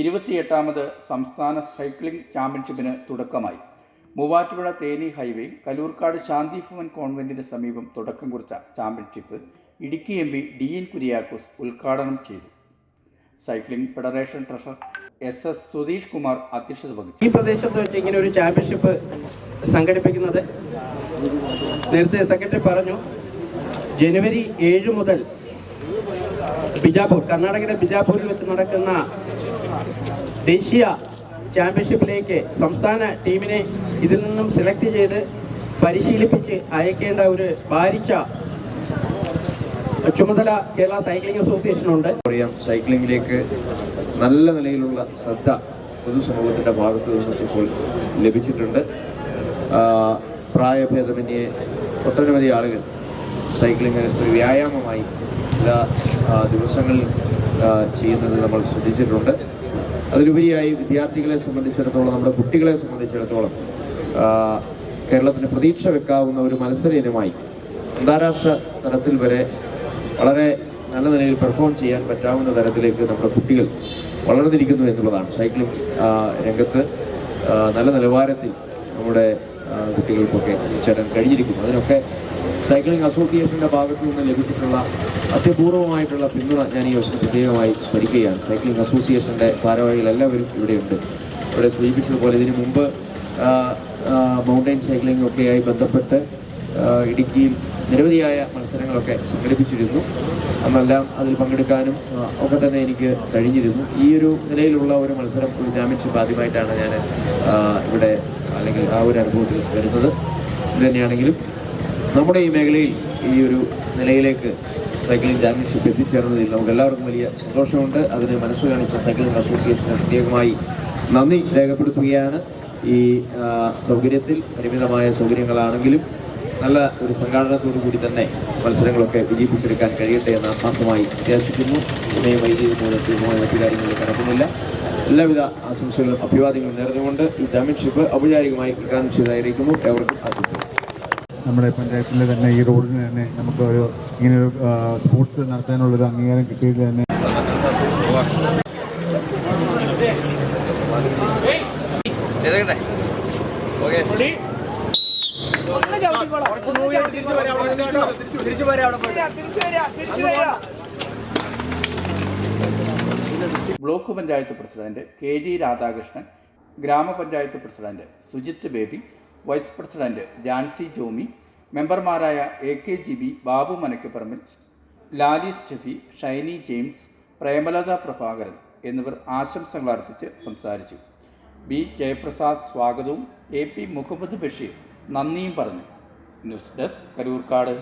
ഇരുപത്തിയെട്ടാമത് സംസ്ഥാന സൈക്ലിംഗ് ചാമ്പ്യൻഷിപ്പിന് തുടക്കമായി. മൂവാറ്റുപുഴ തേനി ഹൈവേ കലൂർക്കാട് ശാന്തി ഭവൻ കോൺവെന്റിന് സമീപം തുടക്കം കുറിച്ച championship Idukki M P D N Kuriakose ഉദ്ഘാടനം ചെയ്തു. Cycling federation treasurer S S Sudheesh Kumar അധ്യക്ഷത വഹിച്ചു. ഈ പ്രദേശത്ത് വെച്ച് ഇങ്ങനെ ഒരു ചാമ്പ്യൻഷിപ്പ് സംഘടിപ്പിക്കുന്നത് നേരത്തെ സെക്രട്ടറി പറഞ്ഞു ജനുവരി ഏഴ് മുതൽ ബിജാപൂർ കർണാടകയിലെ ബിജാപൂരിൽ വെച്ച് നടക്കുന്ന ദേശീയ ചാമ്പ്യൻഷിപ്പിലേക്ക് സംസ്ഥാന ടീമിനെ ഇതിൽ നിന്നും സെലക്ട് ചെയ്ത് പരിശീലിപ്പിച്ച് അയക്കേണ്ട ഒരു ഭാരിച്ച ചുമതല കേരള സൈക്ലിംഗ് അസോസിയേഷനുണ്ട് അറിയാം സൈക്ലിങ്ങിലേക്ക് നല്ല നിലയിലുള്ള ശ്രദ്ധ പൊതുസമൂഹത്തിന്റെ ഭാഗത്തു നിന്നും ഇപ്പോൾ ലഭിച്ചിട്ടുണ്ട്. പ്രായഭേദമന്യേ ഒട്ടനവധി ആളുകൾ സൈക്ലിംഗ് ഒരു വ്യായാമമായി എല്ലാ ദിവസങ്ങളിൽ ചെയ്യുന്നത് നമ്മൾ ശ്രദ്ധിച്ചിട്ടുണ്ട്. അതിലുപരിയായി വിദ്യാർത്ഥികളെ സംബന്ധിച്ചിടത്തോളം നമ്മുടെ കുട്ടികളെ സംബന്ധിച്ചിടത്തോളം കേരളത്തിന് പ്രതീക്ഷ വെക്കാവുന്ന ഒരു മത്സര ഇനമായി അന്താരാഷ്ട്ര തലത്തിൽ വരെ വളരെ നല്ല നിലയിൽ പെർഫോം ചെയ്യാൻ പറ്റാവുന്ന തരത്തിലേക്ക് നമ്മുടെ കുട്ടികൾ വളർന്നിരിക്കുന്നു എന്നുള്ളതാണ് സൈക്ലിംഗ് രംഗത്ത് നല്ല നിലവാരത്തിൽ നമ്മുടെ കുട്ടികൾക്കൊക്കെ ചേരാൻ കഴിഞ്ഞിരിക്കുന്നു. അതിനൊക്കെ സൈക്ലിംഗ് അസോസിയേഷന്റെ ഭാഗത്തു നിന്ന് ലഭിച്ചിട്ടുള്ള അത്യപൂർവമായിട്ടുള്ള പിന്തുണ ഞാൻ ഈ വർഷം പ്രത്യേകമായി സ്മരിക്കുകയാണ്. സൈക്ലിംഗ് അസോസിയേഷന്റെ ഭാരവാഹികൾ എല്ലാവരും ഇവിടെയുണ്ട് ഇവിടെ സൂചിപ്പിച്ചതുപോലെ ഇതിനു മുമ്പ് മൗണ്ടൈൻ സൈക്ലിംഗ് ഒക്കെയായി ബന്ധപ്പെട്ട് ഇടുക്കിയിൽ നിരവധിയായ മത്സരങ്ങളൊക്കെ സംഘടിപ്പിച്ചിരുന്നു. അന്നെല്ലാം അതിൽ പങ്കെടുക്കാനും ഒക്കെ തന്നെ എനിക്ക് കഴിഞ്ഞിരുന്നു. ഈ ഒരു നിലയിലുള്ള ഒരു മത്സരം ഒരു ചാമ്പ്യൻഷിപ്പ് ആദ്യമായിട്ടാണ് ഞാൻ ഇവിടെ അല്ലെങ്കിൽ ആ ഒരു അനുഭവത്തിൽ വരുന്നത്. തന്നെയാണെങ്കിലും നമ്മുടെ ഈ മേഖലയിൽ ഈ ഒരു നിലയിലേക്ക് സൈക്ലിംഗ് ചാമ്പ്യൻഷിപ്പ് എത്തിച്ചേർന്നതിൽ നമുക്ക് എല്ലാവർക്കും വലിയ സന്തോഷമുണ്ട്. അതിന് മനസ്സ് കാണിച്ച സൈക്ലിംഗ് അസോസിയേഷൻ പ്രത്യേകമായി നന്ദി രേഖപ്പെടുത്തുകയാണ്. ഈ സൗകര്യത്തിൽ പരിമിതമായ സൗകര്യങ്ങളാണെങ്കിലും നല്ല ഒരു സംഘാടനത്തോടു കൂടി തന്നെ മത്സരങ്ങളൊക്കെ വിജയിപ്പിച്ചെടുക്കാൻ കഴിയട്ടെ എന്ന് ആത്മാർത്ഥമായി പ്രത്യാശിക്കുന്നു സമയം വൈകിയതുപോലെ തീരുമാനം മറ്റു കാര്യങ്ങളിൽ കടക്കുന്നില്ല. എല്ലാവിധ ആശംസകളും അഭിവാദ്യങ്ങളും നേർന്നുകൊണ്ട് ഈ ചാമ്പ്യൻഷിപ്പ് ഔപചാരികമായി ഉദ്ഘാടനം ചെയ്തായിരിക്കുന്നു എവർക്കും ആശംസകൾ. നമ്മുടെ പഞ്ചായത്തിലെ തന്നെ ഈ റോഡിന് തന്നെ നമുക്ക് ഒരു ഇങ്ങനൊരു സ്പോർട്സ് നടത്താനുള്ളൊരു അംഗീകാരം കിട്ടിയത് തന്നെ. തിരിച്ച് വരാം, തിരിച്ചു വരാം, തിരിച്ചു വരാം. Block panchayat president K G Radhakrishnan ഗ്രാമപഞ്ചായത്ത് president Sujith Baby vice president Jancy Jomy മെമ്പർമാരായ A K G B Babu Manakkaparambil Lali Steffi Shiny James Premalatha Prabhakaran എന്നിവർ ആശംസകൾ അർപ്പിച്ച് സംസാരിച്ചു. ബി ജയപ്രസാദ് സ്വാഗതവും എ പി മുഹമ്മദ് ബഷീർ നന്ദിയും പറഞ്ഞു. News desk Karoorkad.